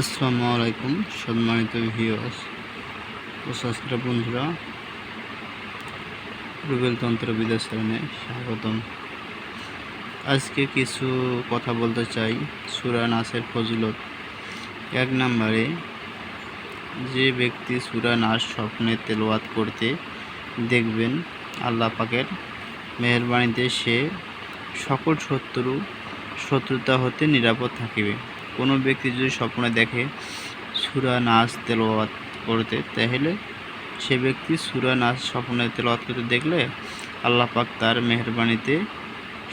আসসালামু আলাইকুম, সম্মানিত ভিউয়ার্স ও সাবস্ক্রাইব বন্ধুরা। রুবেল তন্ত্রবিদ্যা চ্যানেলে স্বাগতম। আজকে কিছু কথা বলতে চাই, সুরা নাসের ফজিলত। এক নম্বরে, যে ব্যক্তি সুরা নাস স্বপ্নে তেলাওয়াত করতে দেখবেন, আল্লাহ পাকের মেহরবানিতে সে সকল শত্রু, শত্রুতা হতে নিরাপদ থাকিবে। কোনো ব্যক্তি যদি স্বপ্নে দেখে সুরা নাচ তেলাওয়াত করতে, তাহলে সে ব্যক্তি সুরা নাচ স্বপ্নে তেলাওয়াত করতে দেখলে আল্লাহ পাক তার মেহরবানিতে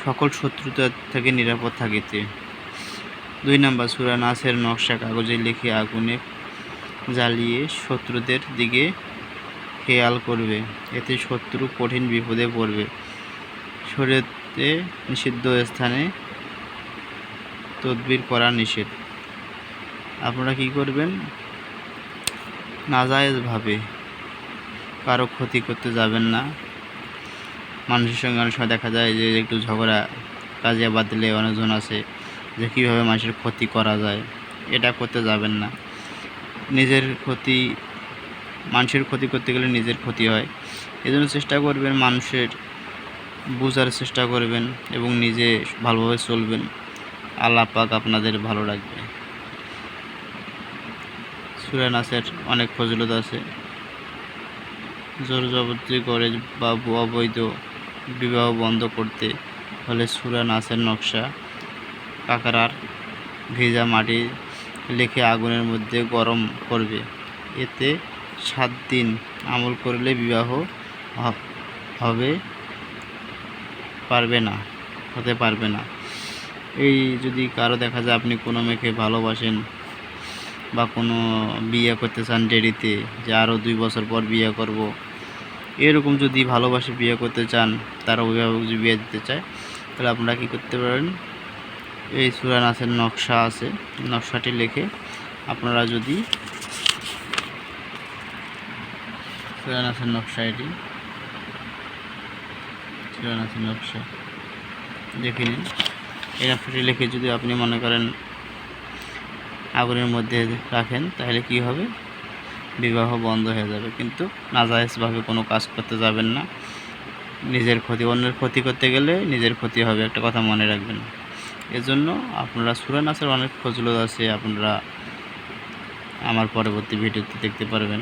সকল শত্রুতা থেকে নিরাপদ থাকিতে। দুই নাম্বার, সুরা নাচের নকশা কাগজে লিখে আগুনে জ্বালিয়ে শত্রুদের দিকে খেয়াল করবে। এতে শত্রু কঠিন বিপদে পড়বে। শরীরতে নিষিদ্ধ স্থানে তদবির করা নিষেধ। আপনারা কি করবেন? নাজায়েজভাবে কারও ক্ষতি করতে যাবেন না। মানুষের সঙ্গে অনেক সময় দেখা যায় যে একটু ঝগড়া কাজিয়া বাদলে অনেকজন আছে যে কীভাবে মানুষের ক্ষতি করা যায়, এটা করতে যাবেন না। নিজের ক্ষতি, মানুষের ক্ষতি করতে গেলে নিজের ক্ষতি হয়। এজন্য চেষ্টা করবেন মানুষের বোঝার চেষ্টা করবেন এবং নিজে ভালোভাবে চলবেন। আল্লাহ পাক আপনাদের ভালো রাখবে। সুরা নাচের অনেক ফজিলত আছে। জোর জবরদস্তি করে বা অবৈধ বিবাহ বন্ধ করতে হলে সুরা নাচের নকশা কাকারার ভেজা মাটি লিখে আগুনের মধ্যে গরম করবে। এতে সাত দিন আমল করলে বিবাহ হবে, পারবে না, হতে পারবে না। এই যদি কারও দেখা যায় আপনি কোনো মেয়েকে ভালোবাসেন বা কোনো বিয়ে করতে চান দেরিতে যে আরও দুই বছর পর বিয়ে করব, এরকম যদি ভালোবাসে বিয়ে করতে চান, তার অভিভাবক যদি বিয়ে দিতে চায়, তাহলে আপনারা কী করতে পারেন? এই সুরা নাচের নকশা আছে, নকশাটি লিখে আপনারা যদি সুরা নাচের নকশা এটি সুরা নাচের নকশা দেখে নিন। এই লিখে যদি আপনি মনে করেন আগুনের মধ্যে রাখেন, তাহলে কি হবে? বিবাহ বন্ধ হয়ে যাবে। কিন্তু নাজায়েজভাবে কোনো কাজ করতে যাবেন না। নিজের ক্ষতি, অন্যের ক্ষতি করতে গেলে নিজের ক্ষতি হবে, একটা কথা মনে রাখবেন। এজন্য আপনারা সুরা নাচের অনেক ফজলত আছে, আপনারা আমার পরবর্তী ভিডিওতে দেখতে পারবেন।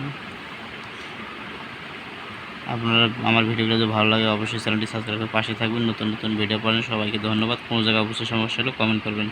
আপনারা আমার ভিডিওগুলো যদি ভালো লাগে, অবশ্যই চ্যানেলটি সাবস্ক্রাইব করে পাশে থাকবেন। নতুন নতুন ভিডিও পাবেন সবাইকে ধন্যবাদ। কোনো জায়গায় অবশ্যই সমস্যা হলে কমেন্ট করবেন।